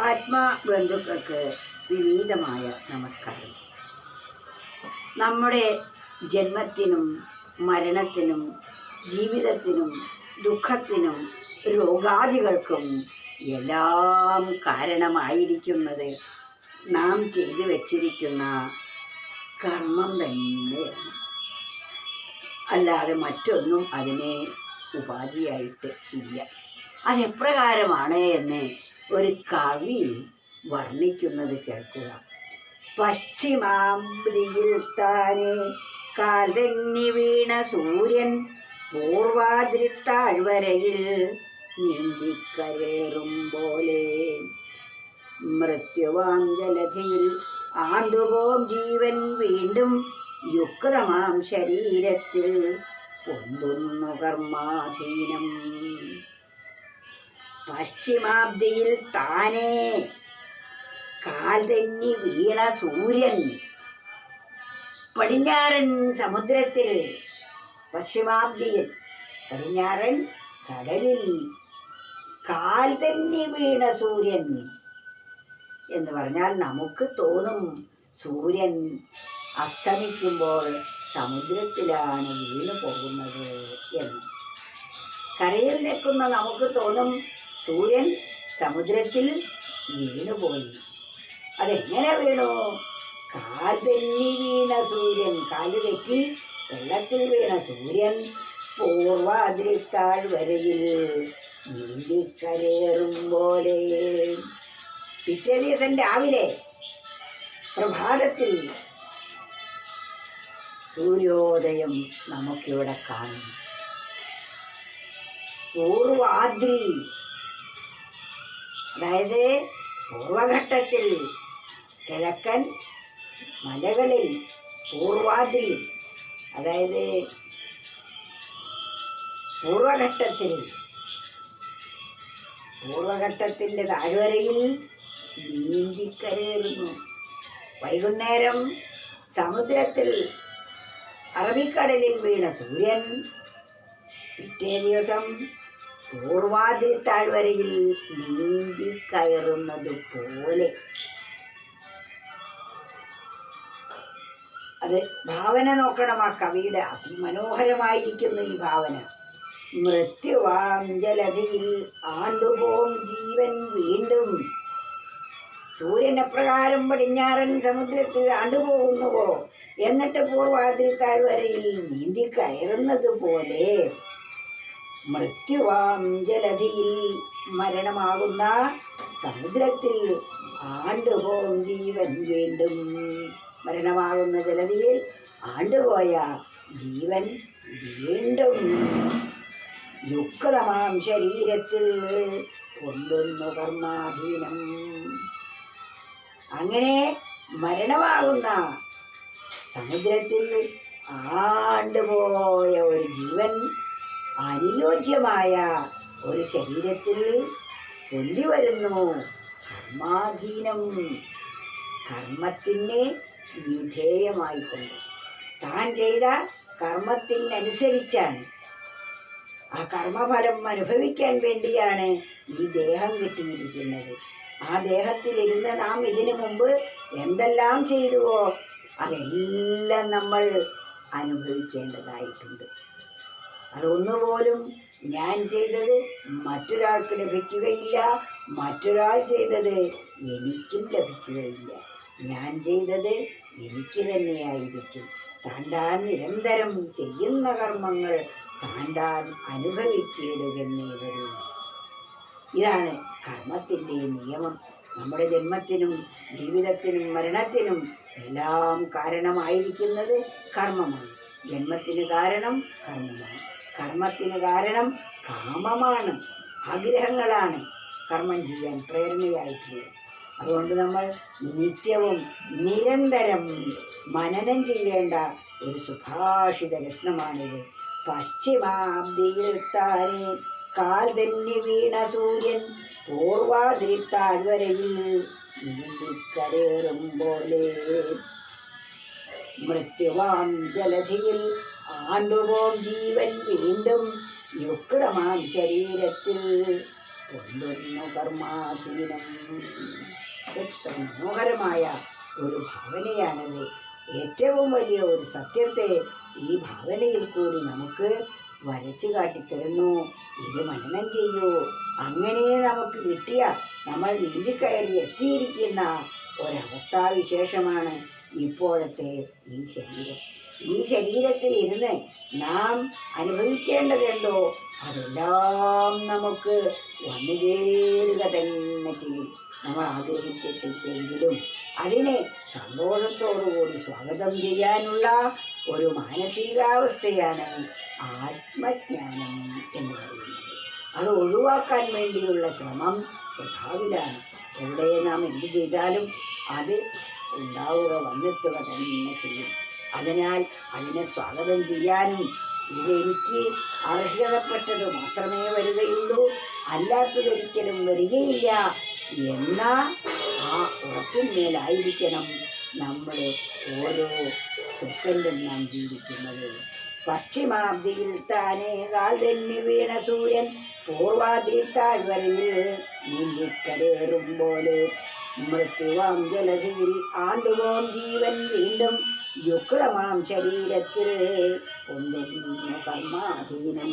ആത്മാബന്ധുക്കൾക്ക് വിനീതമായ നമസ്കാരം. നമ്മുടെ ജന്മത്തിനും മരണത്തിനും ജീവിതത്തിനും ദുഃഖത്തിനും രോഗാദികൾക്കും എല്ലാം കാരണമായിരിക്കുന്നത് നാം ചെയ്തു വച്ചിരിക്കുന്ന കർമ്മം തന്നെയാണ്. അല്ലാതെ മറ്റൊന്നും അതിനെ ഉപാധിയായിട്ട് ഇല്ല. അതെപ്രകാരമാണ് എന്ന് ഒരു കവി വർണിക്കുന്നത് കേൾക്കുക. പശ്ചിമാംബ്ലിയിൽ താനെ കാൽതെന്നി വീണ സൂര്യൻ പൂർവാദ്രിത്താഴ്വരയിൽ നീന്തിക്കരേറും പോലെ. മൃത്യുവാം ജലധിയിൽ ആണ്ടുപോം ജീവൻ വീണ്ടും യുക്തമാം ശരീരത്തിൽ പൊന്തുന്നു കർമാധീനം പശ്ചിമാബ്ദിയിൽ താനേ. കാൽ തെന്നി വീണ സൂര്യൻ. പടിഞ്ഞാറൻ സമുദ്രത്തിൽ. പശ്ചിമാബ്ദിയിൽ പടിഞ്ഞാറൻ കടലിൽ. കാൽ വീണ സൂര്യൻ. എന്ന് പറഞ്ഞാൽ നമുക്ക് തോന്നും സൂര്യൻ അസ്തമിക്കുമ്പോൾ സമുദ്രത്തിലാണ് വീണു പോകുന്നത് എന്ന്. കരയിൽ നിൽക്കുന്ന നമുക്ക് തോന്നും സൂര്യൻ സമുദ്രത്തിൽ വീണുപോയി. അതെങ്ങനെ വീണു? കാൽ തെന്നി വീണ സൂര്യൻ. കാൽ തെറ്റി വെള്ളത്തിൽ വീണ സൂര്യൻ പൂർവാതിരിത്താൾ വരയിൽ നീന്തിക്കരേറും പോലെ. പിറ്റേ ദിവസം രാവിലെ പ്രഭാതത്തിൽ സൂര്യോദയം നമുക്കിവിടെ കാണും. പൂർവാദ്രി അതായത് പൂർവഘട്ടത്തിൽ കിഴക്കൻ മലകളിൽ പൂർവാതിൽ അതായത് പൂർവഘട്ടത്തിൽ പൂർവഘട്ടത്തിന്റെ താഴ്വരയിൽ നീന്തിക്കരയിരുന്നു വൈകുന്നേരം സമുദ്രത്തിൽ അറബിക്കടലിൽ വീണ സൂര്യൻ പിറ്റേ ദിവസം പൂർവാതിരി താഴ്വരയിൽ നീന്തി കയറുന്നത് പോലെ. അത് ഭാവന നോക്കണം ആ കവിയുടെ അതിമനോഹരമായിരിക്കുന്നു ഈ ഭാവന. മൃത്യുവാം ആണ്ടുപോം ജീവൻ വീണ്ടും. സൂര്യൻ എപ്രകാരം പടിഞ്ഞാറൻ സമുദ്രത്തിൽ ആണ്ടുപോകുന്നുവോ? എന്നിട്ട് പൂർവാതിരി താഴ്വരയിൽ നീന്തി കയറുന്നത് പോലെ. മൃത്യുവാം ജലധിയിൽ മരണമാകുന്ന സമുദ്രത്തിൽ ആണ്ടുപോം ജീവൻ വീണ്ടും. മരണമാകുന്ന ജലധിയിൽ ആണ്ടുപോയ ജീവൻ വീണ്ടും. യുക്തമാം ശരീരത്തിൽ കൊണ്ടുന്നു കർമാധീനം. അങ്ങനെ മരണമാകുന്ന സമുദ്രത്തിൽ ആണ്ടുപോയ ഒരു ജീവൻ അനുയോജ്യമായ ഒരു ശരീരത്തിൽ കൊല്ലിവരുന്നു വരുന്നു കർമാധീനം കർമ്മത്തിന് വിധേയമായിക്കൊണ്ട്. താൻ ചെയ്ത കർമ്മത്തിനനുസരിച്ചാണ്. ആ കർമ്മഫലം അനുഭവിക്കാൻ വേണ്ടിയാണ് ഈ ദേഹം കിട്ടിയിരിക്കുന്നത്. ആ ദേഹത്തിലിരുന്ന് നാം ഇതിനു മുമ്പ് എന്തെല്ലാം ചെയ്തുവോ അതെല്ലാം നമ്മൾ അനുഭവിക്കേണ്ടതായിട്ടുണ്ട്. അതൊന്നുപോലും ഞാൻ ചെയ്തത് മറ്റൊരാൾക്ക് ലഭിക്കുകയില്ല. മറ്റൊരാൾ ചെയ്തത് എനിക്കും ലഭിക്കുകയില്ല. ഞാൻ ചെയ്തത് എനിക്ക് തന്നെയായിരിക്കും. താൻ നിരന്തരം ചെയ്യുന്ന കർമ്മങ്ങൾ താൻ താൻ അനുഭവിച്ചിടുകന്നേ വരൂ. ഇതാണ് കർമ്മത്തിന്റെ നിയമം. നമ്മുടെ ജന്മത്തിനും ജീവിതത്തിനും മരണത്തിനും എല്ലാം കാരണമായിരിക്കുന്നത് കർമ്മമാണ്. ജന്മത്തിന് കാരണം കർമ്മമാണ്. കർമ്മത്തിന് കാരണം കാമമാണ് ആഗ്രഹങ്ങളാണ് കർമ്മം ചെയ്യാൻ പ്രേരണയായിട്ടുള്ളത്. അതുകൊണ്ട് നമ്മൾ നിത്യവും നിരന്തരം മനനം ചെയ്യേണ്ട ഒരു സുഭാഷിത രത്നമാണിത് പശ്ചിമാബ്ദിയിൽ കാൽ തന്നെ വീണ സൂര്യൻ പൂർവാതിരിത്താഴ്വരയിൽ നീന്തിക്കരേറും പോലെ. മൃത്യുവാൻ ജലധിയിൽ ആണ്ടുപോം ജീവൻ വീണ്ടും യുക്തമാം ശരീരത്തിൽ ഒന്നൊന്നു കർമാധീനം. എത്ര മനോഹരമായ ഒരു ഭാവനയാണത്. ഏറ്റവും വലിയ ഒരു സത്യത്തെ ഈ ഭാവനയിൽ കൂടി നമുക്ക് വരച്ചു കാട്ടിത്തരുന്നു. ഇത് മനനം ചെയ്യൂ. അങ്ങനെ നമുക്ക് കിട്ടിയ നമ്മൾ നീന്തിക്കയറി എത്തിയിരിക്കുന്ന ഒരവസ്ഥാവിശേഷമാണ് ഇപ്പോഴത്തെ ഈ ശരീരം. ഈ ശരീരത്തിൽ ഇരുന്ന് നാം അനുഭവിക്കേണ്ടതെന്തോ അതെല്ലാം നമുക്ക് വന്നു ചേരുക തന്നെ ചെയ്യും. നമ്മൾ ആഗ്രഹിച്ചിട്ടില്ലെങ്കിലും അതിനെ സന്തോഷത്തോടുകൂടി സ്വാഗതം ചെയ്യാനുള്ള ഒരു മാനസികാവസ്ഥയാണ് ആത്മജ്ഞാനം എന്ന് പറയുന്നത്. അത് ഒഴിവാക്കാൻ വേണ്ടിയുള്ള ശ്രമം വൃഥാവിലാണ് എവിടെ നാം എന്ത് ചെയ്താലും അത് ഉണ്ടാവുക വന്നെത്തുക തന്നെ ചെയ്യും. അതിനാൽ അതിനെ സ്വാഗതം ചെയ്യാനും ഇതെനിക്ക് അർഹതപ്പെട്ടത് മാത്രമേ വരികയുള്ളൂ. അല്ലാത്തതൊരിക്കലും വരികയില്ല എന്ന ആ ഉറപ്പിന്മേലായിരിക്കണം നമ്മൾ ഓരോ സെക്കൻഡും നാം ജീവിക്കുന്നത്. പശ്ചിമാബ്ദിയിൽ താനേ കാൽ തന്നെ വീണ സൂര്യൻ പൂർവാദ്രി താഴ്വരയിൽ നീന്തിക്കരേറും പോലെ. മൃത്യുവാം ജലധിയിൽ ആണ്ടുപോം ജീവൻ വീണ്ടും യുക്രമാം ശരീരത്തിൽ. ഒന്നും കർമാധീനം